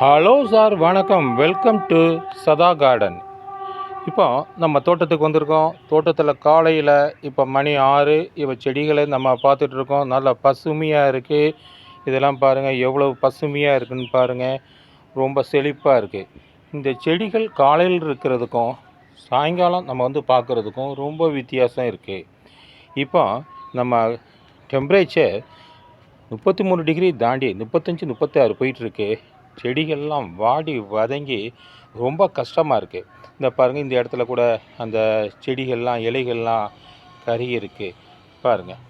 Hello sir வணக்கம். Welcome to Sadha garden இப்போ நம்ம தோட்டத்துக்கு வந்திருக்கோம். தோட்டத்தில் காலையில் இப்போ மணி ஆறு. இப்போ செடிகளை நம்ம பார்த்துட்ருக்கோம் நல்லா பசுமையாக இருக்குது இதெல்லாம் பாருங்கள் எவ்வளோ பசுமையாக இருக்குன்னு பாருங்கள் ரொம்ப செழிப்பாக இருக்குது இந்த செடிகள் காலையில் இருக்கிறதுக்கும் சாயங்காலம் நம்ம வந்து பார்க்குறதுக்கும் ரொம்ப வித்தியாசம் இருக்குது இப்போ நம்ம டெம்பரேச்சர் முப்பத்தி மூணு டிகிரி தாண்டி முப்பத்தஞ்சு முப்பத்தாறு போயிட்டுருக்கு செடிகள்லாம் வாடி வதங்கி ரொம்ப கஷ்டமாக இருக்குது இந்த பாருங்கள் இந்த இடத்துல கூட அந்த செடிகள்லாம் இலைகள்லாம் கருகி இருக்குது பாருங்கள்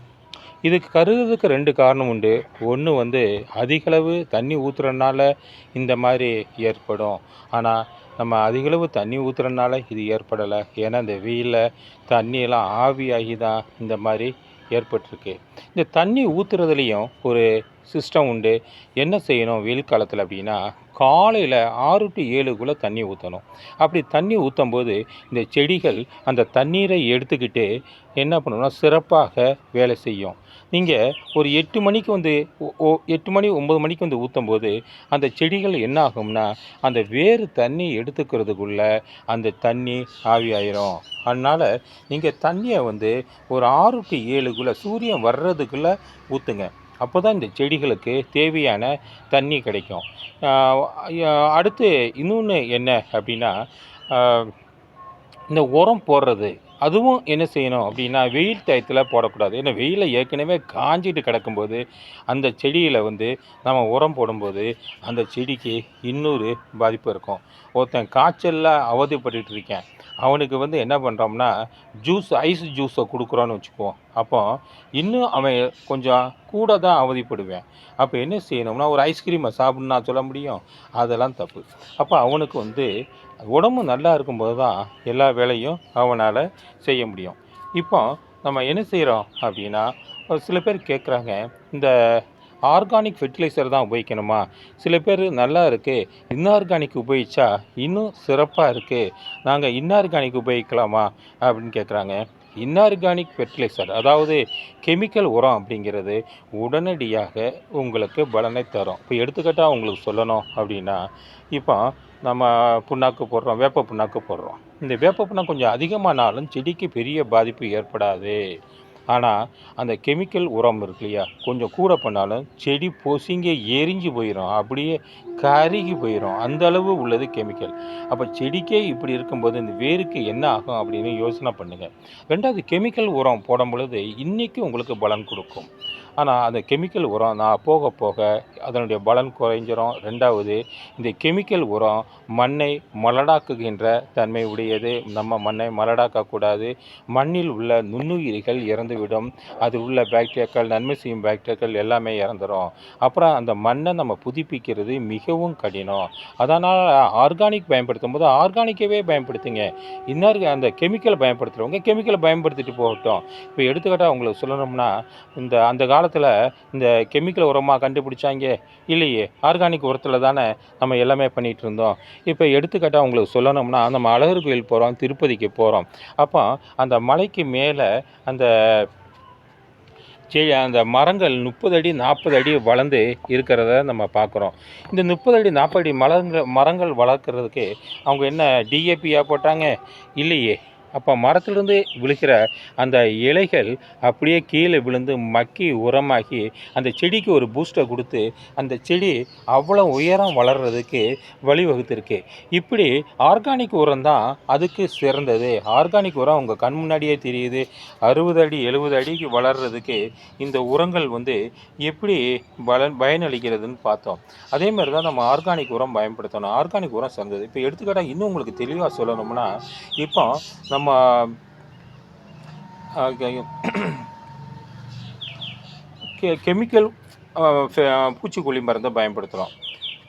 இதுக்கு கருகிறதுக்கு ரெண்டு காரணம் உண்டு. ஒன்று வந்து அதிகளவு தண்ணி ஊற்றுறதுனால இந்த மாதிரி ஏற்படும். ஆனால் நம்ம அதிகளவு தண்ணி ஊற்றுறதுனால இது ஏற்படலை. ஏன்னா இந்த வெயிலில் தண்ணியெல்லாம் ஆவியாகி தான் இந்த மாதிரி ஏற்பட்டிருக்கு. இந்த தண்ணி ஊற்றுறதுலேயும் ஒரு சிஸ்டம் உண்டு. என்ன செய்யணும் வெயில் காலத்தில் அப்படின்னா காலையில் ஆறு டு ஏழுக்குள்ளே தண்ணி ஊற்றணும் அப்படி தண்ணி ஊற்றும் போது இந்த செடிகள் அந்த தண்ணீரை எடுத்துக்கிட்டு என்ன பண்ணணும்னா சிறப்பாக வேலை செய்யும். நீங்கள் ஒரு எட்டு மணிக்கு வந்து எட்டு மணி ஒம்பது மணிக்கு வந்து ஊற்றும் போது அந்த செடிகள் என்ன ஆகும்னா அந்த வேறு தண்ணி எடுத்துக்கிறதுக்குள்ள அந்த தண்ணி ஆவியாயிரும் அதனால் நீங்கள் தண்ணியை வந்து ஒரு ஆறு டு ஏழுக்குள்ளே சூரியன் வர்றதுக்குள்ளே ஊற்றுங்க அப்போ தான் இந்த செடிகளுக்கு தேவையான தண்ணி கிடைக்கும். அடுத்து இன்னொன்று என்ன அப்படின்னா இந்த உரம் போடுறது. அதுவும் என்ன செய்யணும் அப்படின்னா வெயில் டயத்தில் போடக்கூடாது. ஏன்னா வெயிலில் ஏற்கனவே காஞ்சிட்டு கிடக்கும்போது அந்த செடியில் வந்து நம்ம உரம் போடும்போது அந்த செடிக்கு இன்னொரு பாதிப்பு இருக்கும். ஒருத்தன் காய்ச்சலில் அவதிப்பட்டு இருக்கேன். அவனுக்கு வந்து என்ன பண்ணுறோம்னா ஜூஸ் ஐஸ் ஜூஸை கொடுக்குறோன்னு வச்சுக்குவோம். அப்போ இன்னும் அவன் கொஞ்சம் கூட தான் அவதிப்படுவேன். அப்போ என்ன செய்யணும்னா ஒரு ஐஸ்கிரீமை சாப்பிட்ணும் நான் சொல்ல முடியும்? அதெல்லாம் தப்பு. அப்போ அவனுக்கு வந்து உடம்பு நல்லா இருக்கும்போது தான் எல்லா வேலையும் அவனால் செய்ய முடியும். இப்போ நம்ம என்ன செய்கிறோம் அப்படின்னா ஒரு சில பேர் கேட்குறாங்க இந்த ஆர்கானிக் ஃபெர்டிலைசர் தான் உபயோகிக்கணுமா? சில பேர் நல்லா இருக்குது இன்ஆர்கானிக் உபயோகிச்சா இன்னும் சிறப்பாக இருக்குது நாங்கள் இன்ஆர்கானிக் உபயோகிக்கலாமா? அப்படின்னு கேட்குறாங்க இன்ஆர்கானிக் ஃபெர்டிலைசர் அதாவது கெமிக்கல் உரம் அப்படிங்கிறது உடனடியாக உங்களுக்கு பலனை தரும். இப்போ எடுத்துக்கிட்டால் உங்களுக்கு சொல்லணும் அப்படின்னா இப்போ நம்ம புண்ணாக்கு போடுறோம் வேப்ப புண்ணாக்கு போடுறோம். இந்த வேப்ப புண்ணாக்கு கொஞ்சம் அதிகமானாலும் செடிக்கு பெரிய பாதிப்பு ஏற்படாது. ஆனால் அந்த கெமிக்கல் உரம் இருக்கு இல்லையா? கொஞ்சம் கூட பண்ணாலும் செடி பொசுங்கி எரிஞ்சு போயிடும் அப்படியே கருகி போயிடும் அந்த அளவு உள்ளது கெமிக்கல். அப்போ செடிக்கே இப்படி இருக்கும்போது இந்த வேருக்கு என்ன ஆகும் அப்படின்னு யோசனை பண்ணுங்கள் ரெண்டாவது கெமிக்கல் உரம் போடும் பொழுது இன்றைக்கி உங்களுக்கு பலன் கொடுக்கும். ஆனால் அந்த கெமிக்கல் உரம் நான் போக போக அதனுடைய பலன் குறைஞ்சிரும். ரெண்டாவது இந்த கெமிக்கல் உரம் மண்ணை மலடாக்குகின்ற தன்மை உடையது. நம்ம மண்ணை மலடாக்கக்கூடாது மண்ணில் உள்ள நுண்ணுயிரிகள் இறந்துவிடும். அதில் உள்ள பாக்டீரியாக்கள் நன்மை செய்யும் பாக்டீரியாக்கள் எல்லாமே இறந்துடும் அப்புறம் அந்த மண்ணை நம்ம புதுப்பிக்கிறது மிகவும் கடினம். அதனால் ஆர்கானிக் பயன்படுத்தும் போது ஆர்கானிக்கவே பயன்படுத்துங்க. இன்னொரு அந்த கெமிக்கல் பயன்படுத்துகிறவங்க கெமிக்கலை பயன்படுத்திட்டு போகட்டும். இப்போ எடுத்துக்கிட்டால் உங்களுக்கு சொல்லணும்னா இந்த அந்த காலத்தில் இந்த கெமிக்கல் உரமாக கண்டுபிடிச்சாங்க இல்லையே? ஆர்கானிக் உரத்தில் தானே நம்ம எல்லாமே பண்ணிகிட்டு இருந்தோம். இப்போ எடுத்துக்காட்டாக உங்களுக்கு சொல்லணும்னா நம்ம அழகர் கோயில் போகிறோம் திருப்பதிக்கு போகிறோம் அப்போ அந்த மலைக்கு மேலே அந்த செடி அந்த மரங்கள் முப்பது அடி நாற்பது அடி வளர்ந்து இருக்கிறத நம்ம பார்க்குறோம் இந்த முப்பது அடி நாற்பது அடி மரங்கள் மரங்கள் வளர்க்குறதுக்கு அவங்க என்ன டிஏபியாக போட்டாங்க? இல்லையே. அப்போ மரத்திலிருந்து விழுகிற அந்த இலைகள் அப்படியே கீழே விழுந்து மக்கி உரமாகி அந்த செடிக்கு ஒரு பூஸ்டை கொடுத்து அந்த செடி அவ்வளோ உயரம் வளர்கிறதுக்கு வழிவகுத்திருக்கு. இப்படி ஆர்கானிக் உரம் தான் அதுக்கு சிறந்தது. ஆர்கானிக் உரம் உங்கள் கண் முன்னாடியே தெரியுது. அறுபது அடி எழுபது அடிக்கு வளர்கிறதுக்கு இந்த உரங்கள் வந்து எப்படி பலன் பயனளிக்கிறதுன்னு பார்த்தோம். அதே மாதிரி தான் நம்ம ஆர்கானிக் உரம் பயன்படுத்தணும். ஆர்கானிக் உரம் சிறந்தது. இப்போ எடுத்துக்காட்டால் இன்னும் உங்களுக்கு தெளிவாக சொல்லணும்னா இப்போ நம்ம கெ- கெமிக்கல் பூச்சிக்கொல்லி மருந்தை பயன்படுத்துகிறோம்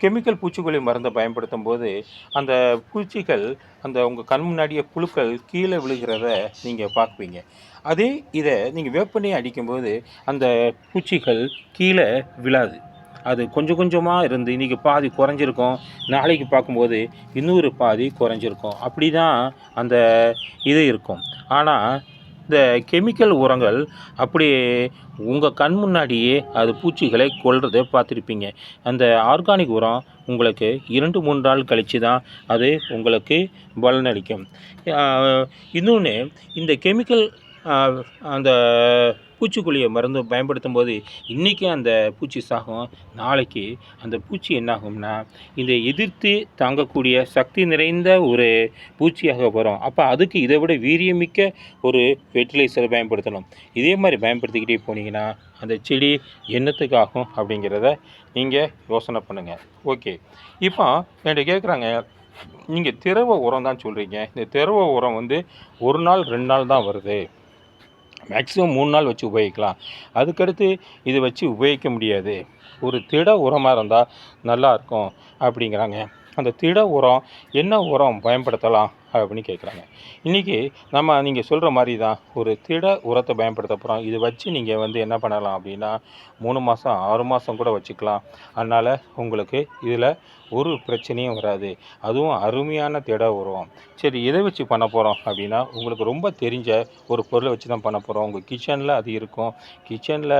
கெமிக்கல் பூச்சிக்கொல்லி மருந்தை பயன்படுத்தும் போது அந்த பூச்சிகள் அந்த உங்கள் கண் முன்னாடியே புழுக்கள் கீழே விழுகிறத நீங்கள் பார்ப்பீங்க. அதே இதை நீங்கள் வேப்பனையை அடிக்கும்போது அந்த பூச்சிகள் கீழே விழாது. அது கொஞ்சம் கொஞ்சமாக இருந்து இன்றைக்கி பாதி குறைஞ்சிருக்கும். நாளைக்கு பார்க்கும்போது இன்னொரு பாதி குறைஞ்சிருக்கும். அப்படி தான் அந்த இது இருக்கும். ஆனால் இந்த கெமிக்கல் உரங்கள் அப்படி உங்கள் கண் முன்னாடியே அது பூச்சிகளை கொல்றதை பார்த்துருப்பீங்க. அந்த ஆர்கானிக் உரம் உங்களுக்கு இரண்டு மூன்று நாள் கழித்து தான் அது உங்களுக்கு பலனளிக்கும். இன்னொன்று இந்த கெமிக்கல் அந்த பூச்சிக்கொல்லியை மருந்து பயன்படுத்தும் போது இன்றைக்கி அந்த பூச்சி சாகும். நாளைக்கு அந்த பூச்சி என்னாகும்னா இந்த எதிர்த்து தாங்கக்கூடிய சக்தி நிறைந்த ஒரு பூச்சியாக வரும். அப்போ அதுக்கு இதை விட வீரியமிக்க ஒரு ஃபெர்டிலைசரை பயன்படுத்தணும். இதே மாதிரி பயன்படுத்திக்கிட்டே போனீங்கன்னா அந்த செடி என்னத்துக்காகும் அப்படிங்கிறத நீங்கள் யோசனை பண்ணுங்கள் ஓகே. இப்போ என்கிட்ட கேட்குறாங்க நீங்கள் திரவ உரம் தான் சொல்கிறீங்க இந்த திரவ உரம் வந்து ஒரு நாள் ரெண்டு நாள் தான் வருது. மேக்ஸிமம் மூணு நாள் வச்சு உபயோகிக்கலாம். அதுக்கடுத்து இதை வச்சு உபயோகிக்க முடியாது. ஒரு திட உரமாக இருந்தால் நல்லாயிருக்கும் அப்படிங்கிறாங்க. அந்த திட உரம் என்ன உரம் பயன்படுத்தலாம்? அப்படின்னு கேட்குறாங்க இன்றைக்கி நம்ம நீங்கள் சொல்கிற மாதிரி தான் ஒரு திட உரத்தை பயன்படுத்த போகிறோம் இதை வச்சு நீங்கள் வந்து என்ன பண்ணலாம் அப்படின்னா மூணு மாதம் ஆறு மாதம் கூட வச்சுக்கலாம். அதனால் உங்களுக்கு இதில் ஒரு பிரச்சனையும் வராது. அதுவும் அருமையான திட உரம். சரி எதை வச்சு பண்ண போகிறோம் அப்படின்னா உங்களுக்கு ரொம்ப தெரிஞ்ச ஒரு பொருளை வச்சு தான் பண்ண போகிறோம் உங்கள் கிச்சனில் அது இருக்கும். கிச்சனில்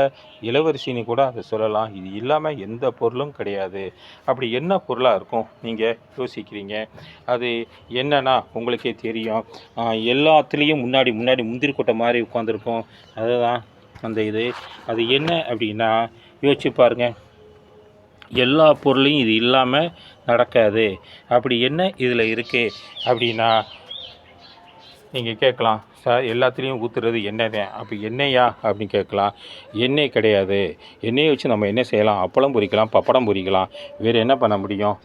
இளவரசின்னு கூட அதை சொல்லலாம். இது இல்லாமல் எந்த பொருளும் கிடையாது. அப்படி என்ன பொருளாக இருக்கும்? நீங்கள் யோசிக்கிறீங்க. அது என்னென்னா உங்களுக்கே தெரியும். எல்லாத்துலேயும் முன்னாடி முன்னாடி முந்திரி கொட்டை மாதிரி உட்காந்துருக்கும் அதுதான் அந்த இது. அது என்ன அப்படின்னா யோசிச்சு பாருங்கள் எல்லா பொருளையும் இது இல்லாமல் நடக்காது. அப்படி என்ன இதில் இருக்குது அப்படின்னா நீங்கள் கேட்கலாம் சார் எல்லாத்துலேயும் ஊற்றுறது எண்ணெய் தான் அப்போ எண்ணெயா அப்படின்னு கேட்கலாம். எண்ணெய் கிடையாது. எண்ணெயை வச்சு நம்ம என்ன செய்யலாம்? அப்பளம் பொரிக்கலாம் பப்படம் பொரிக்கலாம் வேறு என்ன பண்ண முடியும்?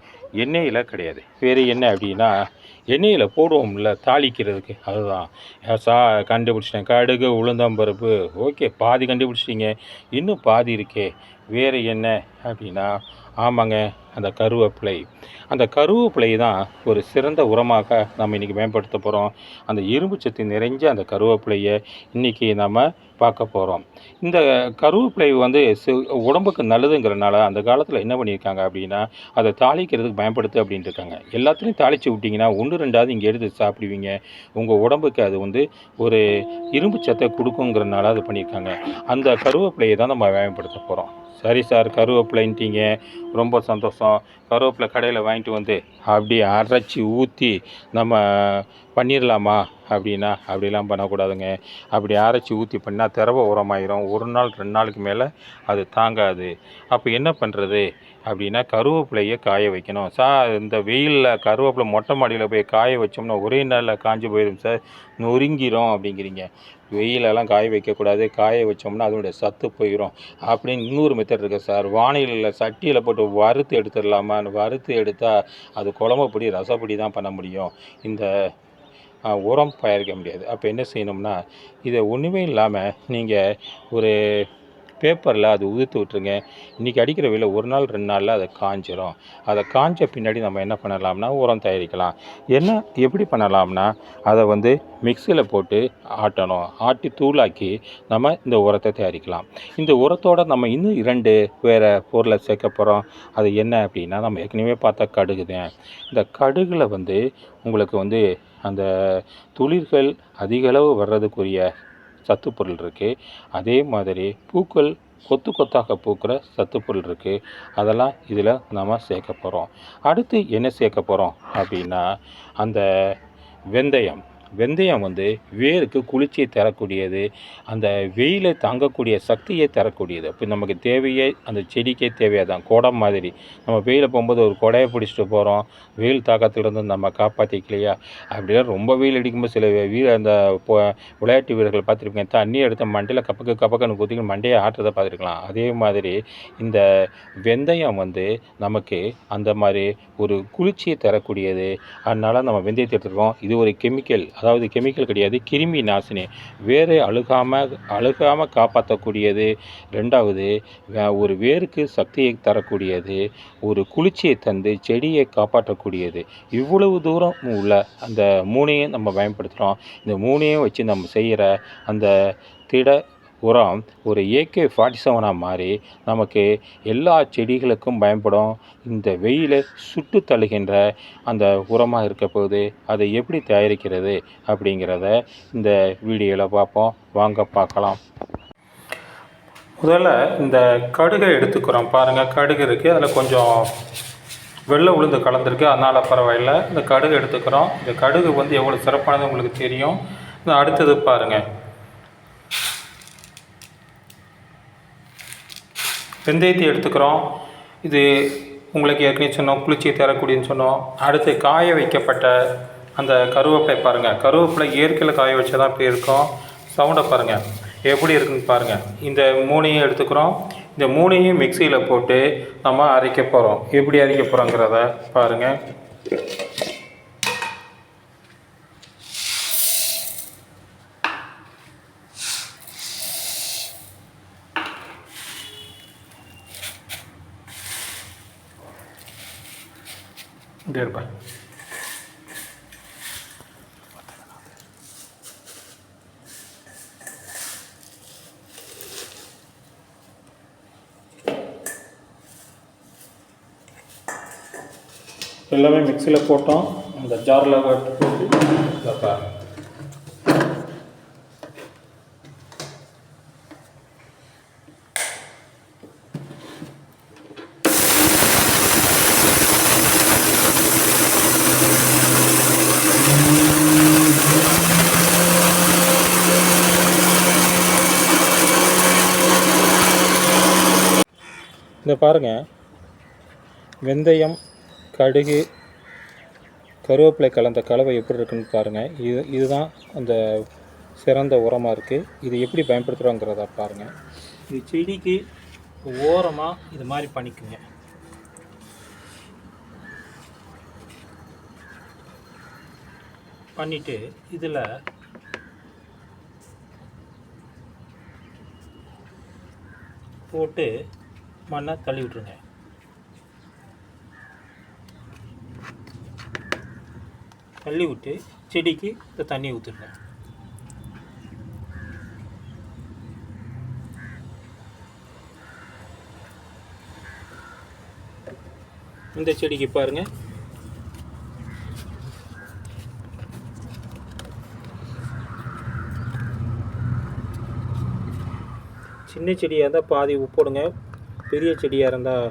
எண்ணெயில் கிடையாது. வேறு என்ன அப்படின்னா எண்ணெயில் போடுவோம்ல தாளிக்கிறதுக்கு. அதுதான். சா கண்டுபிடிச்சிட்டேன். கடுகு உளுந்தம்பருப்பு ஓகே பாதி கண்டுபிடிச்சிட்டிங்க. இன்னும் பாதி இருக்கே. வேறு என்ன? அப்படின்னா ஆமாங்க. அந்த கருவேப்பிலை. அந்த கருவேப்பிலை தான் ஒரு சிறந்த உரமாக நம்ம இன்றைக்கி மேம்படுத்த போகிறோம் அந்த இரும்பு சத்து நிறைஞ்ச அந்த கருவேப்பிலையை இன்றைக்கி நம்ம பார்க்க போகிறோம் இந்த கருவேப்பிலை வந்து உடம்புக்கு நல்லதுங்கிறனால அந்த காலத்தில் என்ன பண்ணியிருக்காங்க அப்படின்னா அதை தாளிக்கிறதுக்கு பயன்படுத்து அப்படின்ட்டு இருக்காங்க. எல்லாத்துலேயும் தாளித்து விட்டிங்கன்னா ஒன்று ரெண்டாவது இங்கே எடுத்து சாப்பிடுவீங்க. உங்கள் உடம்புக்கு அது வந்து ஒரு இரும்பு சத்தை கொடுக்குங்கிறனால அது பண்ணியிருக்காங்க. அந்த கருவேப்பிலையை தான் நம்ம பயன்படுத்த போகிறோம் சரி சார் கருவேப்பிலைன்ட்டீங்க. ரொம்ப சந்தோஷம். கருவேப்பிலை கடையில் வாங்கிட்டு வந்து அப்படியே அரைச்சி ஊற்றி நம்ம பண்ணிடலாமா அப்படின்னா அப்படிலாம் பண்ணக்கூடாதுங்க. அப்படி அரைச்சி ஊற்றி பண்ணால் திரவ உரமாயிரும். ஒரு நாள் ரெண்டு நாளுக்கு மேலே அது தாங்காது. அப்போ என்ன பண்ணுறது அப்படின்னா கருவேப்பிலையை காய வைக்கணும். சார் இந்த வெயிலில் கருவேப்பிலை மொட்டை மாடியில் போய் காய வச்சோம்னா ஒரே நாளில் காஞ்சி போயிடும் சார். நொறுங்கிரும் அப்படிங்கிறீங்க. வெயிலெல்லாம் காய வைக்கக்கூடாது. காய வச்சோம்னா அதனுடைய சத்து போயிடும் அப்படின்னு இன்னொரு மெத்தட் இருக்குது சார். வானிலையில் சட்டியில் போட்டு வறுத்து எடுத்துடலாமா? வறுத்து எடுத்தால் அது குழம்புப்படி ரசப்படி தான் பண்ண முடியும். இந்த உரம் பயிர்க்க முடியாது. அப்போ என்ன செய்யணும்னா இதை ஒன்றுமே இல்லாமல் நீங்கள் ஒரு பேப்பரில் அது உதிர்த்து விட்ருங்க இன்றைக்கி அடிக்கிற வெயில் ஒரு நாள் ரெண்டு நாளில் அதை காஞ்சிரும். அதை காஞ்ச பின்னாடி நம்ம என்ன பண்ணலாம்னா உரம் தயாரிக்கலாம். என்ன எப்படி பண்ணலாம்னா அதை வந்து மிக்சியில் போட்டு ஆட்டணும். ஆட்டி தூளாக்கி நம்ம இந்த உரத்தை தயாரிக்கலாம். இந்த உரத்தோடு நம்ம இன்னும் இரண்டு வேறு பொருளை சேர்க்க போகிறோம் அது என்ன அப்படின்னா நம்ம ஏற்கனவே பார்த்தா கடுகு தான். இந்த கடுகில் வந்து உங்களுக்கு வந்து அந்த துளிர்கள் அதிகளவு வர்றதுக்குரிய சத்துப்பொருள் இருக்குது அதே மாதிரி பூக்கள் கொத்து கொத்தாக பூக்கிற சத்துப்பொருள் இருக்குது அதெல்லாம் இதில் நம்ம சேர்க்க போகிறோம் அடுத்து என்ன சேர்க்க போகிறோம் அப்படின்னா அந்த வெந்தயம். வெந்தயம் வந்து வேருக்கு குளிர்ச்சியை தரக்கூடியது அந்த வெயிலை தாங்கக்கூடிய சக்தியை தரக்கூடியது. இப்போ நமக்கு தேவையே அந்த செடிக்கே தேவையாதான். குடம் மாதிரி. நம்ம வெயிலில் போகும்போது ஒரு குடையை பிடிச்சிட்டு போகிறோம் வெயில் தாக்கத்திலிருந்து நம்ம காப்பாற்றிக்கலையா அப்படின்னா ரொம்ப வெயில் அடிக்கும்போது சில வீர அந்த விளையாட்டு வீரர்கள் பார்த்துருப்பீங்க. தண்ணி எடுத்த மண்டையில் கப்பக்கு கப்பக்கன்னு குத்திக்கு மண்டையை ஆட்டுறதை பார்த்துருக்கலாம். அதே மாதிரி இந்த வெந்தயம் வந்து நமக்கு அந்த மாதிரி ஒரு குளிர்ச்சியை தரக்கூடியது. அதனால் நம்ம வெந்தயத்தை எடுத்துருக்கோம். இது ஒரு கெமிக்கல். அதாவது கெமிக்கல் கிடையாது கிருமி நாசினி. வேரை அழுகாமல் அழுகாமல் காப்பாற்றக்கூடியது. ரெண்டாவது ஒரு வேருக்கு சக்தியை தரக்கூடியது. ஒரு குளிர்ச்சியை தந்து செடியை காப்பாற்றக்கூடியது. இவ்வளவு தூரம் உள்ள அந்த மூணையும் நம்ம பயன்படுத்துகிறோம் இந்த மூணையும் வச்சு நம்ம செய்கிற அந்த திட உரம் ஒரு ஏகே ஃபார்ட்டி செவனாக மாறி நமக்கு எல்லா செடிகளுக்கும் பயன்படும். இந்த வெயிலை சுட்டு தள்ளுகின்ற அந்த உரமாக இருக்க போகுது. அதை எப்படி தயாரிக்கிறது அப்படிங்கிறத இந்த வீடியோவில் பார்ப்போம். வாங்க பார்க்கலாம். முதல்ல இந்த கடுகை எடுத்துக்கிறோம். பாருங்கள் கடுகு இருக்குது அதில் கொஞ்சம் வெள்ளை உளுந்து கலந்துருக்கு. அதனால் பரவாயில்ல. இந்த கடுகு எடுத்துக்கிறோம். இந்த கடுகு வந்து எவ்வளோ சிறப்பானது உங்களுக்கு தெரியும். அடுத்தது பாருங்கள் வெந்தயத்தை எடுத்துக்கிறோம். இது உங்களுக்கு ஏற்கனவே சொன்னோம் குளிர்ச்சியை தரக்கூடியன்னு சொன்னோம். அடுத்து காய வைக்கப்பட்ட அந்த கருவேப்பிலை பாருங்கள் கருவேப்பிலை இயற்கையில் காய வச்சா தான் இப்படி இருக்கும். சவுண்டை பாருங்கள் எப்படி இருக்குன்னு பாருங்கள் இந்த மூணையும் எடுத்துக்கிறோம். இந்த மூணையும் மிக்சியில் போட்டு நம்ம அரைக்க போகிறோம் எப்படி அரைக்க போகிறோங்கிறத பாருங்கள் இப்படி இருப்பேன். எல்லாமே மிக்சியில் போட்டோம். அந்த ஜாரில் போட்டு போட்டு இதை பாருங்கள் வெந்தயம் கடுகு கருவேப்பிலை கலந்த கலவை எப்படி இருக்குன்னு பாருங்கள் இது இதுதான் அந்த சிறந்த உரமாக இருக்குது இது எப்படி பயன்படுத்துகிறோங்கிறத பாருங்கள் இது செடிக்கு ஓரமாக இது மாதிரி பண்ணிக்குங்க. பண்ணிவிட்டு இதில் போட்டு மண்ணை தள்ளி விட்ருங்க தள்ளி விட்டு செடிக்கு இந்த தண்ணி ஊற்றுருங்க இந்த செடிக்கு பாருங்க. சின்ன செடியாக இருந்தால் பாதி உப்பு போடுங்க. பெரிய செடியாக இருந்தால்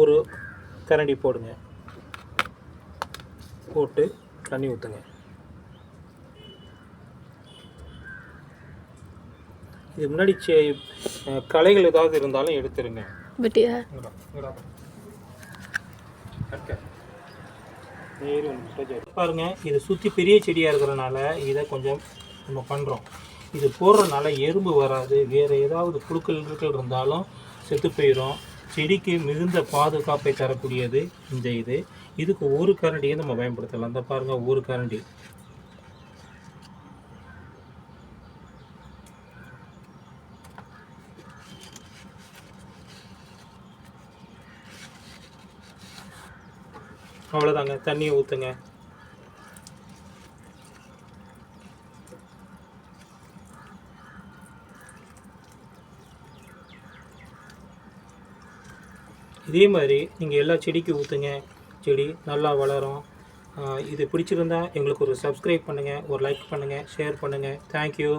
ஒரு கரண்டி போடுங்க. போட்டு தண்ணி ஊற்றுங்க இது முன்னாடி களைகள் ஏதாவது இருந்தாலும் எடுத்துருங்க பட்டியா இங்கடா, இங்கடா. Cut cut. பாருங்கள் பாருங்க இது சுற்றி பெரிய செடியாக இருக்கிறனால இதை கொஞ்சம் நம்ம பண்ணுறோம் இது போடுறதுனால எறும்பு வராது. வேறு ஏதாவது புழுக்கள் இருந்தாலும் செத்து போயிடும் செடிக்கு மிகுந்த பாதுகாப்பை தரக்கூடியது இந்த இது. இதுக்கு ஒரு கரண்டியை நம்ம பயன்படுத்தலாம். இந்த பாருங்க ஒரு கரண்டி. அவ்வளோதாங்க தண்ணியை ஊற்றுங்க இதே மாதிரி நீங்கள் எல்லா செடிக்கும் ஊற்றுங்க செடி நல்லா வளரும். இது பிடிச்சிருந்தா எங்களுக்கு ஒரு சப்ஸ்கிரைப் பண்ணுங்கள் ஒரு லைக் பண்ணுங்கள் ஷேர் பண்ணுங்கள் தேங்க்யூ